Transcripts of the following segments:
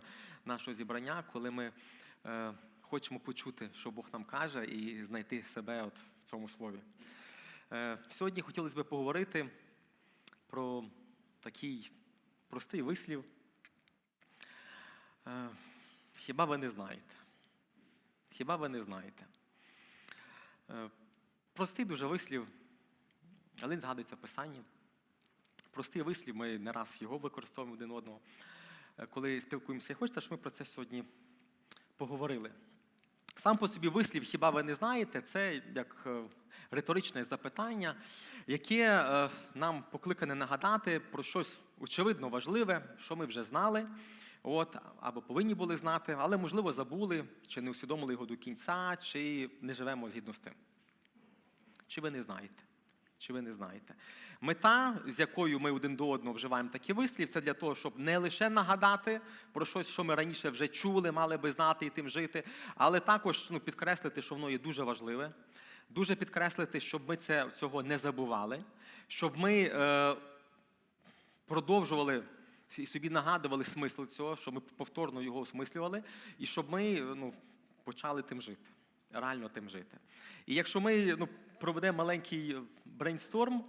частина нашого зібрання, коли ми е, хочемо почути, що Бог нам каже, і знайти себе от в цьому слові. Е, сьогодні хотілося б поговорити про такий простий вислів. Е, хіба ви не знаєте? Хіба ви не знаєте? Е, простий дуже вислів, але він згадується в Писанні. Простий вислів, ми не раз його використовуємо один одного, коли спілкуємося. І хочеться, щоб ми про це сьогодні поговорили. Сам по собі вислів, хіба ви не знаєте, це як е, риторичне запитання, яке е, нам покликане нагадати про щось очевидно важливе, що ми вже знали, от, або повинні були знати, але, можливо, забули, чи не усвідомили його до кінця, чи не живемо згідно з тим. Чи ви не знаєте? Чи ви не знаєте? Мета, з якою ми один до одного вживаємо такі вислів, це для того, щоб не лише нагадати про щось, що ми раніше вже чули, мали би знати і тим жити, але також ну, підкреслити, що воно є дуже важливе, дуже підкреслити, щоб ми це, цього не забували, щоб ми е, продовжували і собі нагадували смисл цього, щоб ми повторно його осмислювали, і щоб ми ну, почали тим жити, реально тим жити. І якщо ми ну, проведемо маленький брейнсторм,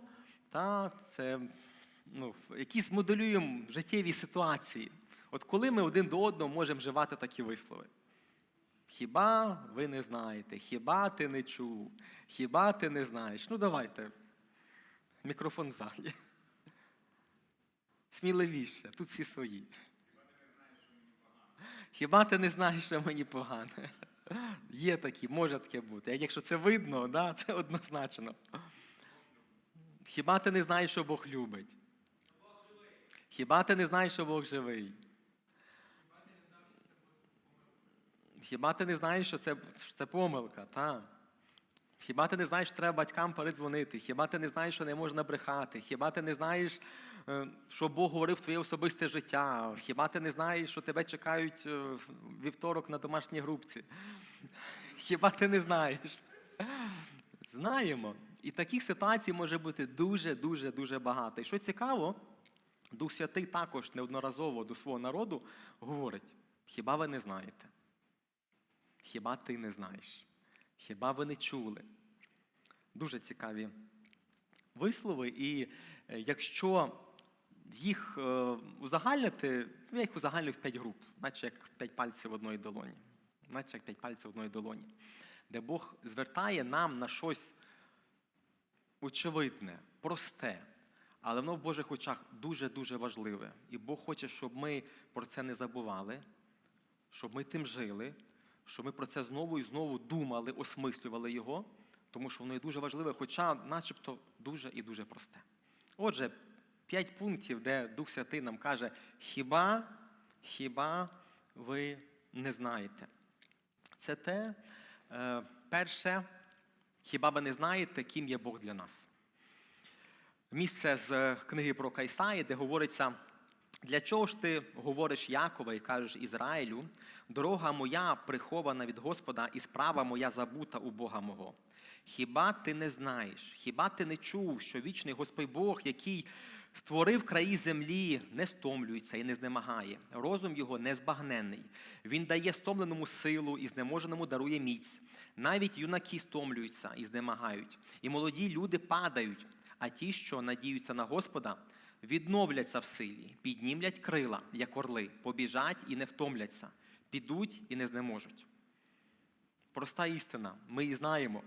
та, це ну, якісь моделюємо життєві ситуації. От коли ми один до одного можемо вживати такі вислови. Хіба ви не знаєте, хіба ти не чув, хіба ти не знаєш? Ну давайте. Мікрофон в залі. Сміливіше, тут всі свої. Хіба ти не знаєш, що мені погано? Є такі, може таке бути. Якщо це видно, да, це однозначно. Хіба ти не знаєш, що Бог любить? Хіба ти не знаєш, що Бог живий? Хіба ти не знаєш, що це, що це помилка? Та. Хіба ти не знаєш, що треба батькам передзвонити? Хіба ти не знаєш, що не можна брехати? Хіба ти не знаєш, е, що Бог говорив в твоє особисте життя? Хіба ти не знаєш, що тебе чекають е, вівторок на домашній групці? Хіба ти не знаєш? Знаємо. І таких ситуацій може бути дуже, дуже, багато. І що цікаво, Дух Святий також неодноразово до свого народу говорить: хіба ви не знаєте? Хіба ти не знаєш? Хіба ви не чули? Дуже цікаві вислови. І е, якщо їх е, узагальнити, ну, я їх узагальню в п'ять груп, наче як п'ять пальців одної долоні. Наче як п'ять пальців одної долоні. Де Бог звертає нам на щось очевидне, просте, але воно в Божих очах дуже-дуже важливе. І Бог хоче, щоб ми про це не забували, щоб ми тим жили, щоб ми про це знову і знову думали, осмислювали його, тому що воно є дуже важливе, хоча начебто дуже і дуже просте. Отже, п'ять пунктів, де Дух Святий нам каже, хіба, хіба ви не знаєте? Це те, е, перше, хіба ви не знаєте, ким є Бог для нас. Місце з книги про Кайсаї, де говориться. Для чого ж ти говориш Якова і кажеш Ізраїлю, дорога моя прихована від Господа, і справа моя забута у Бога мого? Хіба ти не знаєш, хіба ти не чув, що вічний Господь Бог, який створив краї землі, не стомлюється і не знемагає, розум його незбагненний. Він дає стомленому силу і знеможеному дарує міць. Навіть юнаки стомлюються і знемагають, і молоді люди падають, а ті, що надіються на Господа, відновляться в силі, піднімлять крила, як орли, побіжать і не втомляться, підуть і не знеможуть. Проста істина, ми її знаємо.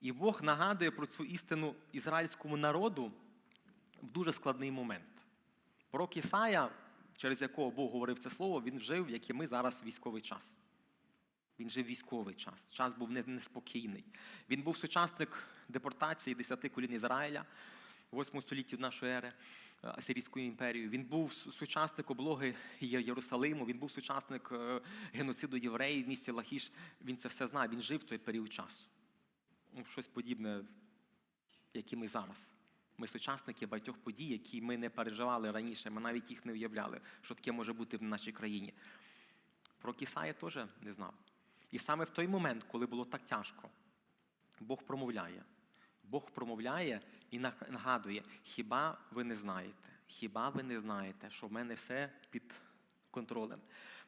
І Бог нагадує про цю істину ізраїльському народу в дуже складний момент. Пророк Ісая, через якого Бог говорив це слово, він жив, як і ми зараз військовий час. Він жив військовий час. Час був неспокійний. Він був сучасник депортації десяти колін Ізраїля. 8 столітті нашої ери е, Асирійської імперії. Він був сучасник облоги Єрусалиму, він був сучасник е, геноциду євреїв в місті Лахіш. Він це все знає, він жив в той період часу. Ну, Щось подібне, як і ми зараз. Ми сучасники багатьох подій, які ми не переживали раніше, ми навіть їх не уявляли, що таке може бути в нашій країні. Про Кісая теж не знав. І саме в той момент, коли було так тяжко, Бог промовляє. Бог промовляє і нагадує, хіба ви не знаєте? Хіба ви не знаєте, що в мене все під контролем.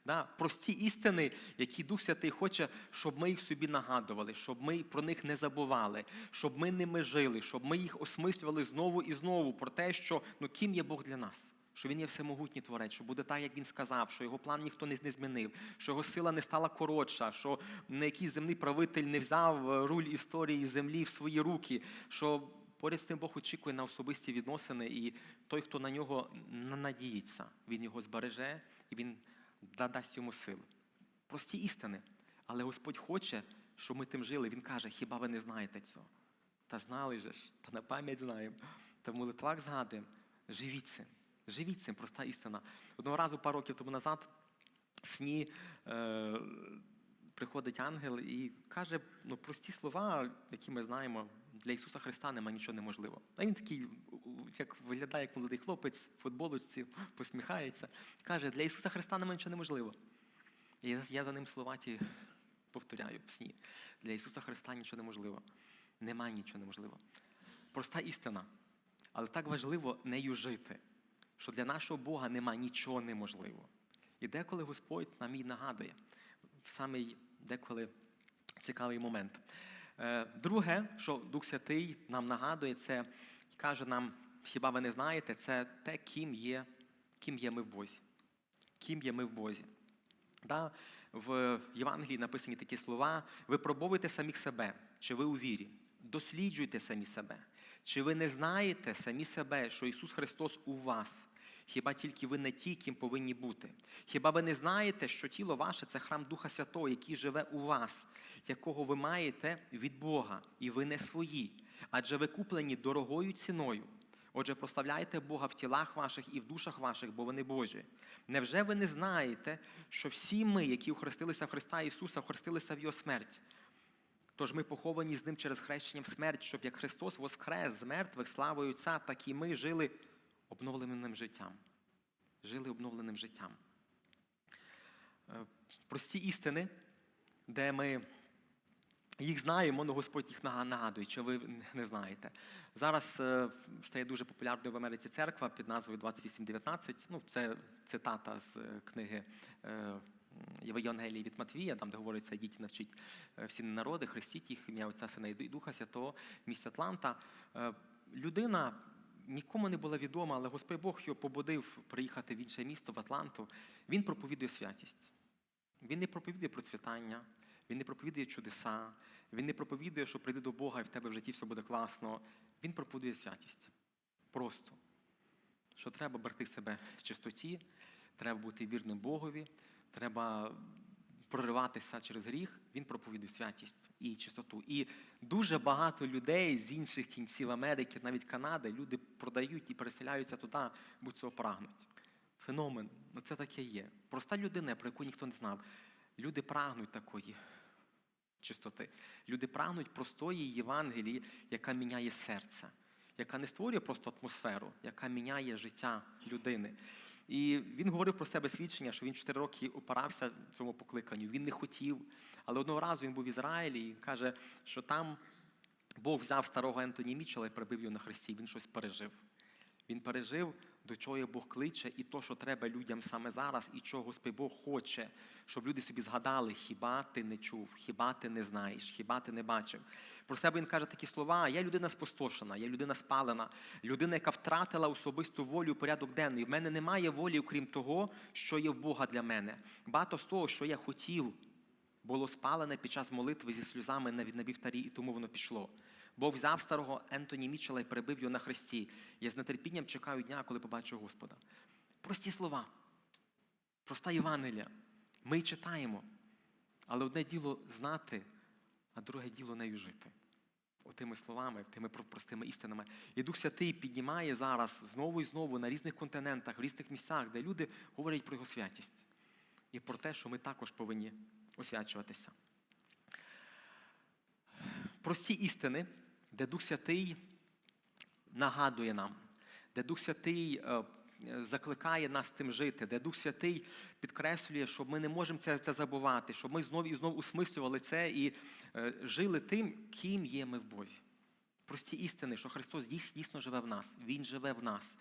Да? Прості істини, які Дух Святий хоче, щоб ми їх собі нагадували, щоб ми про них не забували, щоб ми ними жили, щоб ми їх осмислювали знову і знову про те, що ну ким є Бог для нас. Що він є всемогутній творець, що буде так, як він сказав, що його план ніхто не змінив, що його сила не стала коротша, що не якийсь земний правитель не взяв е, руль історії землі в свої руки, що поряд з тим Бог очікує на особисті відносини, і той, хто на нього на- надіється, він його збереже і він дасть йому сили. Прості істини. Але Господь хоче, щоб ми тим жили. Він каже, хіба ви не знаєте цього? Та знали же ж, та на пам'ять знаємо. Та в молитвах згадуємо. Живіть цим. Живіть цим, проста істина. Одного разу, пару років тому назад, в сні е, приходить ангел і каже ну, прості слова, які ми знаємо. Для Ісуса Христа нема нічого неможливого. А він такий, як виглядає як молодий хлопець в футболочці, посміхається. Каже, для Ісуса Христа нема нічого неможливого. І я, за ним слова ті повторяю в сні. Для Ісуса Христа нічого неможливо. Немає нічого неможливого. Проста істина. Але так важливо нею жити, що для нашого Бога нема нічого неможливого. І деколи Господь нам і нагадує, в самий деколи цікавий момент. Е, Друге, що Дух Святий нам нагадує, це каже нам, хіба ви не знаєте, це те, ким є, ким є ми в Бозі. Ким є ми в Бозі. Да? В Євангелії написані такі слова: випробовуйте самих себе, чи ви у вірі, досліджуйте самі себе. Чи ви не знаєте самі себе, що Ісус Христос у вас? Хіба тільки ви не ті, ким повинні бути? Хіба ви не знаєте, що тіло ваше це храм Духа Святого, який живе у вас, якого ви маєте від Бога, і ви не свої, адже ви куплені дорогою ціною. Отже, прославляйте Бога в тілах ваших і в душах ваших, бо вони Божі. Невже ви не знаєте, що всі ми, які охрестилися в Христа Ісуса, охрестилися в Його смерть? Тож ми поховані з ним через хрещення в смерть, щоб як Христос воскрес з мертвих славою Отця, так і ми жили обновленим життям. Жили обновленим життям. Е, Прості істини, де ми їх знаємо, але Господь їх нага- нагадує, чи ви не знаєте. Зараз е, стає дуже популярною в Америці церква під назвою 2819. Ну, це цитата з е, книги е, Євангелії від Матвія, там, де говориться, навчіть е, всі народи, хрестіть їх, ім'я Отця Сина і Духа Святого, в Атланта. Людина нікому не була відома, але Господь Бог його побудив приїхати в інше місто, в Атланту. Він проповідує святість. Він не проповідує процвітання, він не проповідує чудеса, він не проповідує, що прийди до Бога і в тебе в житті все буде класно. Він проповідує святість. Просто. Що треба берегти себе в чистоті, треба бути вірним Богові, треба прориватися через гріх. Він проповідує святість і чистоту. І дуже багато людей з інших кінців Америки, навіть Канади, люди продають і переселяються туди, бо цього прагнуть. Феномен, ну це таке є. Проста людина, про яку ніхто не знав. Люди прагнуть такої чистоти. Люди прагнуть простої Євангелії, яка міняє серце, яка не створює просто атмосферу, яка міняє життя людини. І він говорив про себе свідчення, що він 4 роки опирався цьому покликанню. Він не хотів. Але одного разу він був в Ізраїлі і каже, що там Бог взяв старого Ентоні Мічела і прибив його на хресті. Він щось пережив. Він пережив, до чого Бог кличе, і то, що треба людям саме зараз, і чого Господь Бог хоче, щоб люди собі згадали, хіба ти не чув, хіба ти не знаєш, хіба ти не бачив. Про себе він каже такі слова: я людина спустошена, я людина спалена, людина, яка втратила особисту волю, порядок денний. В мене немає волі, окрім того, що є в Бога для мене. Багато з того, що я хотів, було спалене під час молитви зі сльозами на вівтарі, і тому воно пішло. Бог взяв старого Ентоні Мічела і перебив його на хресті. Я з нетерпінням чекаю дня, коли побачу Господа. Прості слова, проста Євангелія. Ми читаємо. Але одне діло знати, а друге діло нею жити. Отими словами, тими простими істинами. І Дух Святий піднімає зараз знову і знову на різних континентах, в різних місцях, де люди говорять про його святість. І про те, що ми також повинні освячуватися. Прості істини, де Дух Святий нагадує нам, де Дух Святий е, е, закликає нас тим жити, де Дух Святий підкреслює, що ми не можемо це, це забувати, щоб ми знову і знову усмислювали це і е, жили тим, ким є ми в Бозі. Прості істини, що Христос дійсно живе в нас, Він живе в нас,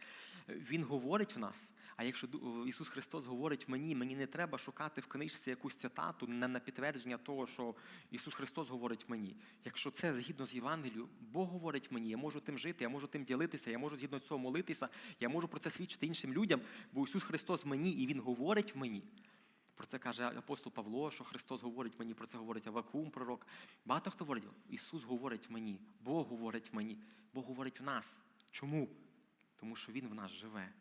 Він говорить в нас, А якщо Ісус Христос говорить мені, мені не треба шукати в книжці якусь цитату на, підтвердження того, що Ісус Христос говорить мені. Якщо це згідно з Євангелією, Бог говорить мені, я можу тим жити, я можу тим ділитися, я можу згідно цього молитися, я можу про це свідчити іншим людям, бо Ісус Христос мені і Він говорить мені. Про це каже апостол Павло, що Христос говорить мені, про це говорить Авакум, пророк. Багато хто говорить, Ісус говорить мені, Бог говорить мені, Бог говорить в нас. Чому? Тому що Він в нас живе.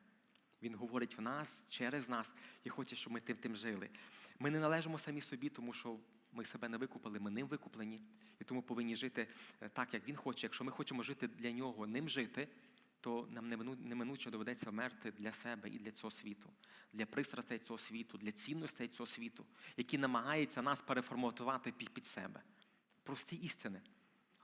Він говорить в нас через нас і хоче, щоб ми тим тим жили. Ми не належимо самі собі, тому що ми себе не викупили, ми ним викуплені, і тому повинні жити е, так, як він хоче. Якщо ми хочемо жити для нього, ним жити, то нам неминуче доведеться вмерти для себе і для цього світу, для пристрастей цього світу, для цінностей цього світу, які намагаються нас переформатувати під, під себе. Прості істини.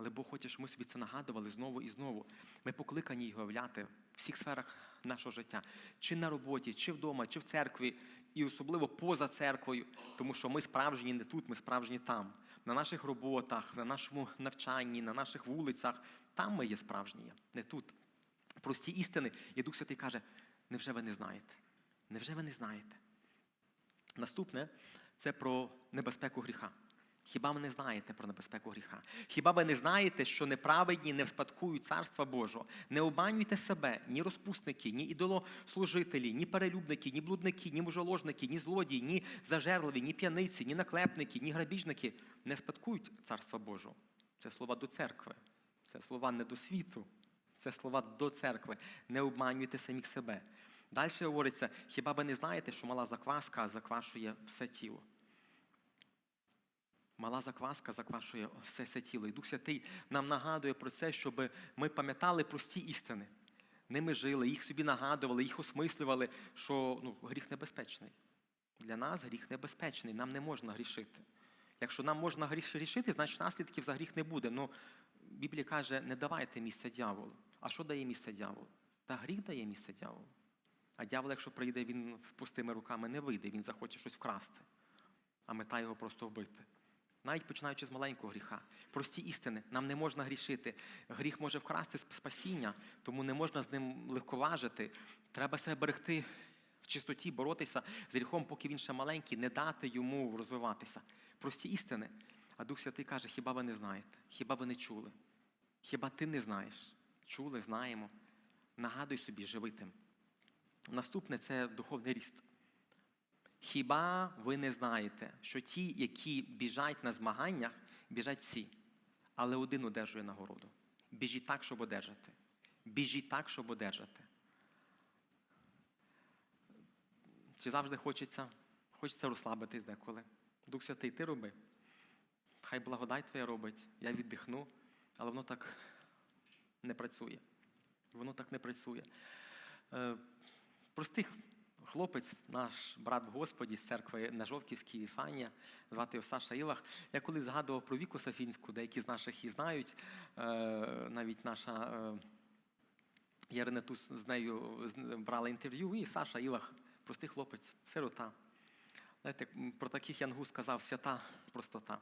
Але Бог хоче, щоб ми собі це нагадували знову і знову. Ми покликані його являти в всіх сферах нашого життя, чи на роботі, чи вдома, чи в церкві, і особливо поза церквою, тому що ми справжні не тут, ми справжні там, на наших роботах, на нашому навчанні, на наших вулицях. Там ми є справжні, не тут. Прості істини. І Дух Святий каже: невже ви не знаєте? Невже ви не знаєте? Наступне це про небезпеку гріха. Хіба ви не знаєте про небезпеку гріха? Хіба ви не знаєте, що неправедні не вспадкують царства Божого? Не обманюйте себе, ні розпусники, ні ідолослужителі, ні перелюбники, ні блудники, ні мужоложники, ні злодії, ні зажерливі, ні п'яниці, ні наклепники, ні грабіжники не спадкують царства Божого. Це слова до церкви, це слова не до світу, це слова до церкви. Не обманюйте самих себе. Далі говориться: хіба ви не знаєте, що мала закваска заквашує все тіло? Мала закваска заквашує все це тіло. І Дух Святий нам нагадує про це, щоб ми пам'ятали прості істини. Ними жили, їх собі нагадували, їх осмислювали, що ну, гріх небезпечний. Для нас гріх небезпечний, нам не можна грішити. Якщо нам можна гріш- грішити, значить наслідків за гріх не буде. Ну, Біблія каже, не давайте місця дьяволу. А що дає місце дьяволу? Та гріх дає місце дьяволу. А дьявол, якщо прийде, він з пустими руками не вийде, він захоче щось вкрасти, а мета його просто вбити. Навіть починаючи з маленького гріха. Прості істини, нам не можна грішити. Гріх може вкрасти сп- спасіння, тому не можна з ним легковажити. Треба себе берегти в чистоті, боротися з гріхом, поки він ще маленький, не дати йому розвиватися. Прості істини. А Дух Святий каже, хіба ви не знаєте? Хіба ви не чули? Хіба ти не знаєш? Чули, знаємо. Нагадуй собі, живи тим. Наступне це духовний ріст. Хіба ви не знаєте, що ті, які біжать на змаганнях, біжать всі, але один одержує нагороду. Біжіть так, щоб одержати. Біжіть так, щоб одержати. Чи завжди хочеться? Хочеться розслабитись деколи. Дух Святий, ти роби. Хай благодать твоя робить, я віддихну, але воно так не працює. Воно так не працює. Е, простий хлопець, наш брат в Господі з церкви на Жовківській Віфанія, звати його Саша Ілах. Я коли згадував про Віку Сафінську, деякі з наших її знають, е, навіть наша е, Ярина Тус з нею брала інтерв'ю, і Саша Ілах, простий хлопець, сирота. Знаєте, про таких Янгу сказав свята простота.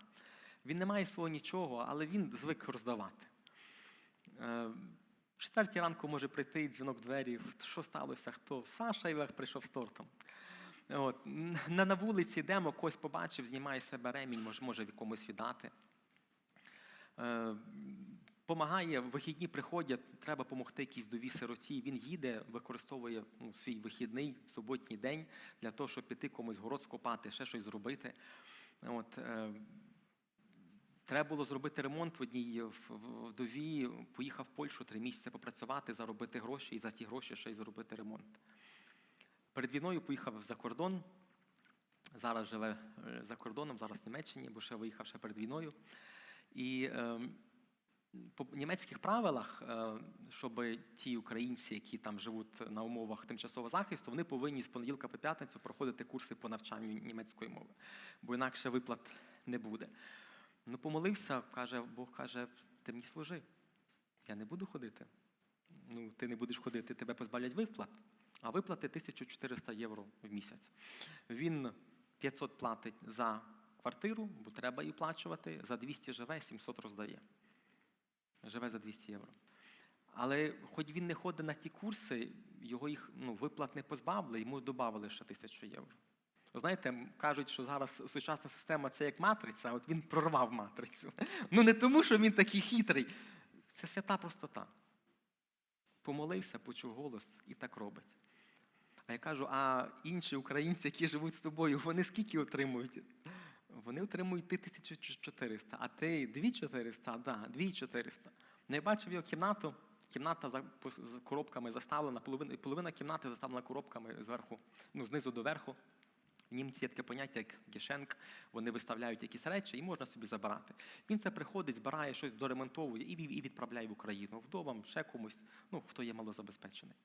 Він не має свого нічого, але він звик роздавати. В четвертій ранку може прийти дзвінок в двері. Що сталося? Хто? Саша Івах прийшов з тортом. От. На, на вулиці йдемо, когось побачив, знімає себе ремінь, може, може якомусь віддати. Е, Помагає, вихідні приходять, треба допомогти якійсь дові сироті. Він їде, використовує ну, свій вихідний суботній день для того, щоб піти комусь город скопати, ще щось зробити. От, е, Треба було зробити ремонт в одній вдові, поїхав в Польщу три місяці попрацювати, заробити гроші і за ті гроші ще й зробити ремонт. Перед війною поїхав за кордон. Зараз живе е, за кордоном, зараз в Німеччині, бо ще виїхав ще перед війною. І е, по німецьких правилах, е, щоб ті українці, які там живуть на умовах тимчасового захисту, вони повинні з понеділка по п'ятницю проходити курси по навчанню німецької мови, бо інакше виплат не буде. Ну, помолився, каже, Бог каже, ти мені служи. Я не буду ходити. Ну, ти не будеш ходити, тебе позбавлять виплат. А виплати 1400 євро в місяць. Він 500 платить за квартиру, бо треба її плачувати, за 200 живе, 700 роздає. Живе за 200 євро. Але хоч він не ходить на ті курси, його їх ну, виплат не позбавили, йому додали ще тисячу євро. Знаєте, кажуть, що зараз сучасна система це як матриця, а от він прорвав матрицю. Ну не тому, що він такий хитрий. Це свята простота. Помолився, почув голос і так робить. А я кажу, а інші українці, які живуть з тобою, вони скільки отримують? Вони отримують ти 1400, а ти 2400, да, 2400. Ну, я бачив його кімнату, кімната за коробками заставлена, половина, половина кімнати заставлена коробками зверху, ну, знизу до верху. Німці є таке поняття, як гешенк, вони виставляють якісь речі і можна собі забирати. Він це приходить, збирає щось, доремонтовує і, відправляє в Україну, вдовам, ще комусь, ну, хто є малозабезпечений.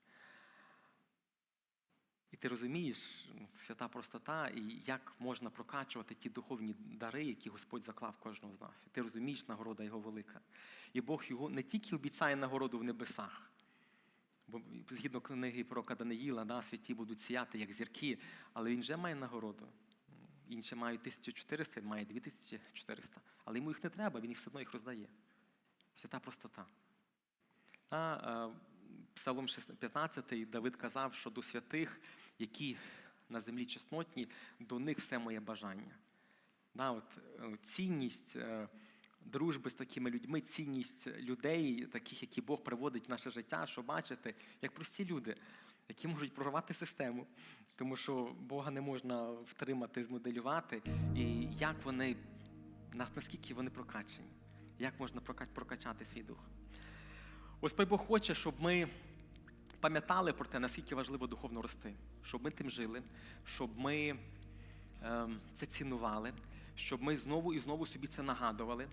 І ти розумієш ну, свята простота, і як можна прокачувати ті духовні дари, які Господь заклав кожного з нас. І ти розумієш, нагорода його велика. І Бог його не тільки обіцяє нагороду в небесах, бо згідно книги пророка Даниїла, да, святі будуть сіяти, як зірки, але він вже має нагороду. Інші мають 1400, він має 2400. Але йому їх не треба, він їх все одно їх роздає. Свята простота. А, е, Псалом 15 Давид казав, що до святих, які на землі чеснотні, до них все моє бажання. Да, от, е, цінність е, дружби з такими людьми, цінність людей, таких, які Бог приводить в наше життя, що бачити, як прості люди, які можуть прорвати систему, тому що Бога не можна втримати, змоделювати, і як вони, нас- наскільки вони прокачені, як можна прокачати свій дух. Господь Бог хоче, щоб ми пам'ятали про те, наскільки важливо духовно рости, щоб ми тим жили, щоб ми ем, це цінували, щоб ми знову і знову собі це нагадували,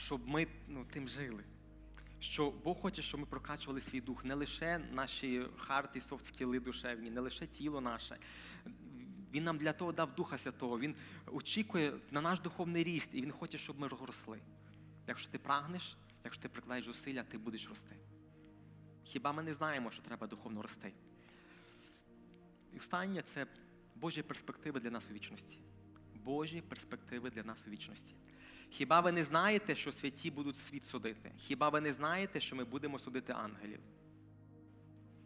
щоб ми ну, тим жили. Що Бог хоче, щоб ми прокачували свій дух, не лише наші харти, софт-скіли душевні, не лише тіло наше. Він нам для того дав Духа Святого. Він очікує на наш духовний ріст, і Він хоче, щоб ми росли. Якщо ти прагнеш, якщо ти прикладаєш зусилля, ти будеш рости. Хіба ми не знаємо, що треба духовно рости? І останнє це Божі перспективи для нас у вічності. Божі перспективи для нас у вічності. Хіба ви не знаєте, що святі будуть світ судити? Хіба ви не знаєте, що ми будемо судити ангелів?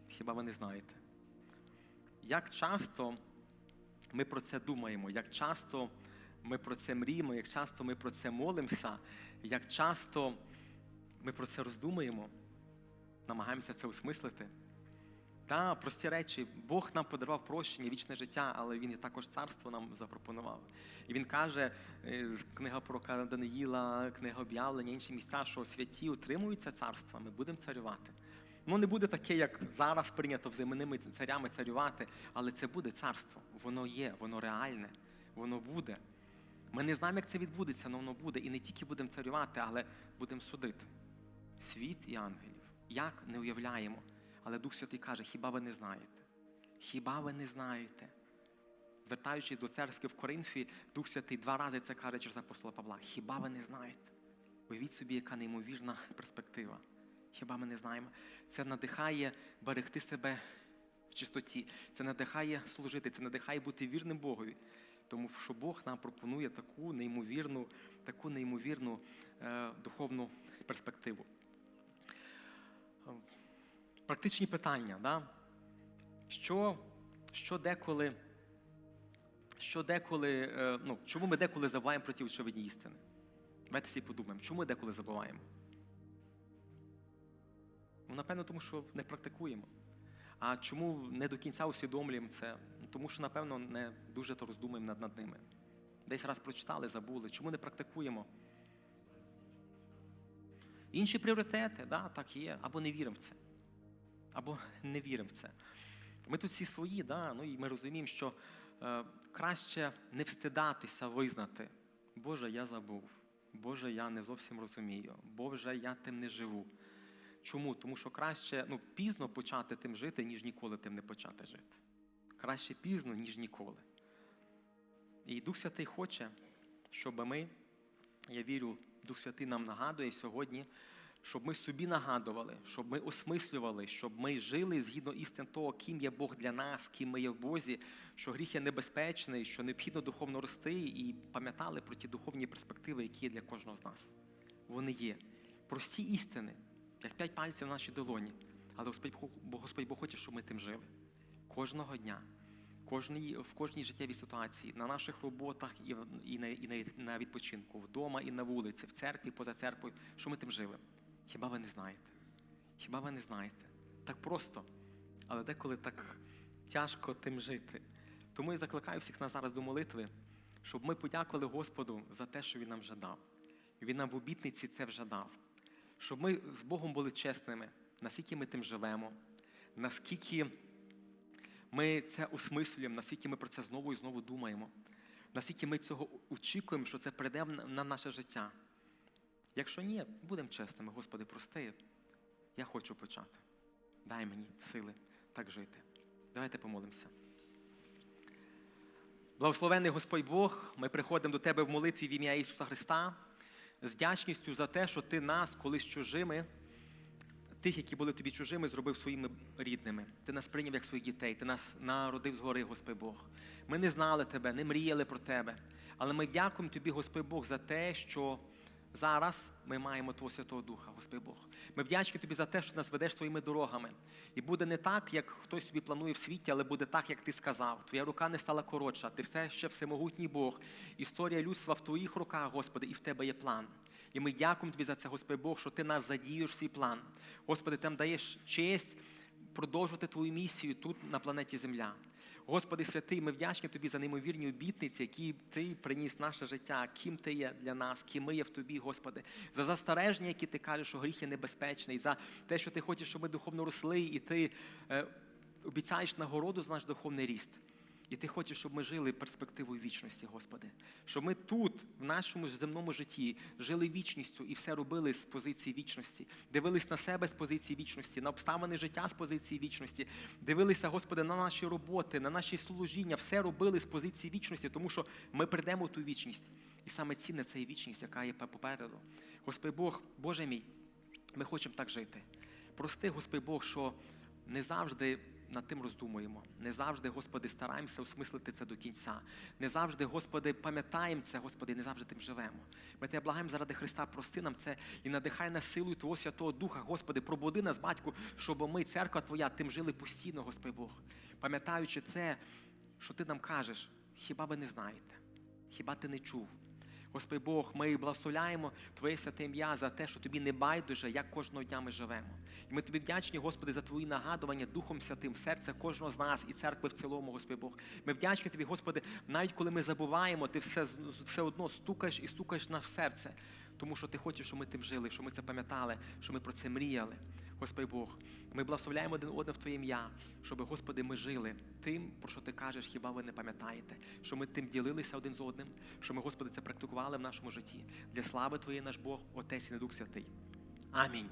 Хіба ви не знаєте? Як часто ми про це думаємо, як часто ми про це мріємо, як часто ми про це молимося, як часто ми про це роздумуємо, намагаємося це осмислити. Та прості речі, Бог нам подарував прощення, вічне життя, але Він і також царство нам запропонував. І він каже, е, книга пророка Даниїла, книга об'явлення, інші місця, що святі утримуються царства, ми будемо царювати. Ну не буде таке, як зараз прийнято взаємними царями царювати, але це буде царство. Воно є, воно реальне, воно буде. Ми не знаємо, як це відбудеться, але воно буде. І не тільки будемо царювати, але будемо судити. Світ і ангелів. Як не уявляємо. Але Дух Святий каже, хіба ви не знаєте? Хіба ви не знаєте? Звертаючись до церкви в Коринфі, Дух Святий два рази це каже через апостола Павла. Хіба ви не знаєте? Уявіть собі, яка неймовірна перспектива. Хіба ми не знаємо? Це надихає берегти себе в чистоті, це надихає служити, це надихає бути вірним Богові. Тому що Бог нам пропонує таку неймовірну, таку неймовірну е, духовну перспективу. Практичні питання, да? що, що деколи, що деколи, е, ну, чому ми деколи забуваємо про ті очевидні істини? Давайте всі подумаємо, чому ми деколи забуваємо? Ну, напевно, тому що не практикуємо. А чому не до кінця усвідомлюємо це? Ну, Тому що, напевно, не дуже то роздумуємо над, над ними. Десь раз прочитали, забули. Чому не практикуємо? Інші пріоритети, да, так є, або не віримо в це, або не віримо в це. Ми тут всі свої, да, ну і ми розуміємо, що краще не встидатися визнати, Боже, я забув, Боже, я не зовсім розумію, Боже, я тим не живу. Чому? Тому що краще ну, пізно почати тим жити, ніж ніколи тим не почати жити. Краще пізно, ніж ніколи. І Дух Святий хоче, щоб ми, я вірю, Дух Святий нам нагадує сьогодні, щоб ми собі нагадували, щоб ми осмислювали, щоб ми жили згідно істин того, ким є Бог для нас, ким ми є в Бозі, що гріх є небезпечний, що необхідно духовно рости, і пам'ятали про ті духовні перспективи, які є для кожного з нас. Вони є. Прості істини, як п'ять пальців в нашій долоні, Але Господь, Бог- Господь Бог хоче, щоб ми тим жили. Кожного дня, кожній, в кожній життєвій ситуації, на наших роботах і, і, на, і на, відпочинку, вдома і на вулиці, в церкві, поза церквою, що ми тим жили. Хіба ви не знаєте? Хіба ви не знаєте? Так просто, але деколи так тяжко тим жити. Тому я закликаю всіх нас зараз до молитви, щоб ми подякували Господу за те, що Він нам вже дав. Він нам в обітниці це вже дав. Щоб ми з Богом були чесними, наскільки ми тим живемо, наскільки ми це осмислюємо, наскільки ми про це знову і знову думаємо, наскільки ми цього очікуємо, що це прийде на- на наше життя. Якщо ні, будемо чесними, Господи, прости, я хочу почати. Дай мені сили так жити. Давайте помолимося. Благословений Господь Бог, ми приходимо до Тебе в молитві в ім'я Ісуса Христа з вдячністю за те, що Ти нас, колись чужими, тих, які були тобі чужими, зробив своїми рідними. Ти нас прийняв як своїх дітей, ти нас народив згори, Господь Бог. Ми не знали тебе, не мріяли про тебе. Але ми дякуємо тобі, Господь Бог, за те, що зараз ми маємо Твого Святого Духа, Господь Бог. Ми вдячні тобі за те, що нас ведеш своїми дорогами. І буде не так, як хтось собі планує в світі, але буде так, як ти сказав. Твоя рука не стала коротша, ти все ще всемогутній Бог. Історія людства в твоїх руках, Господи, і в тебе є план. І ми дякуємо тобі за це, Господи Бог, що ти нас задієш в свій план. Господи, ти нам даєш честь продовжувати твою місію тут на планеті Земля. Господи святий, ми вдячні тобі за неймовірні обітниці, які ти приніс наше життя, ким ти є для нас, ким ми є в тобі, Господи, за застереження, які ти кажеш, що гріх є небезпечний, за те, що ти хочеш, щоб ми духовно росли, і ти е, обіцяєш нагороду за наш духовний ріст. І ти хочеш, щоб ми жили перспективою вічності, Господи. Щоб ми тут, в нашому земному житті, жили вічністю і все робили з позиції вічності, дивились на себе з позиції вічності, на обставини життя з позиції вічності, дивилися, Господи, на наші роботи, на наші служіння, все робили з позиції вічності, тому що ми прийдемо ту вічність. І саме цінна це є вічність, яка є попереду. Господь Бог, Боже мій, ми хочемо так жити. Прости, Господь Бог, що не завжди над тим роздумуємо. Не завжди, Господи, стараємося осмислити це до кінця. Не завжди, Господи, пам'ятаємо це, Господи, не завжди тим живемо. Ми тебе благаємо заради Христа, прости нам це і надихай нас силою Твого Святого Духа, Господи, пробуди нас, батьку, щоб ми, церква Твоя, тим жили постійно, Господь Бог. Пам'ятаючи це, що Ти нам кажеш, хіба ви не знаєте, хіба ти не чув? Господь Бог, ми благословляємо Твоє святе ім'я за те, що тобі не байдуже, як кожного дня ми живемо. І ми тобі вдячні, Господи, за Твої нагадування Духом Святим, в серце кожного з нас і церкви в цілому, Господь Бог. Ми вдячні Тобі, Господи, навіть коли ми забуваємо, Ти все, все одно стукаєш і стукаєш нас в серце, тому що Ти хочеш, щоб ми тим жили, щоб ми це пам'ятали, щоб ми про це мріяли. Господь Бог, ми благословляємо один одне в Твоє ім'я, щоб, Господи, ми жили тим, про що Ти кажеш, хіба ви не пам'ятаєте, що ми тим ділилися один з одним, що ми, Господи, це практикували в нашому житті. Для слави Твоєї наш Бог, Отець і не Дух Святий. Амінь.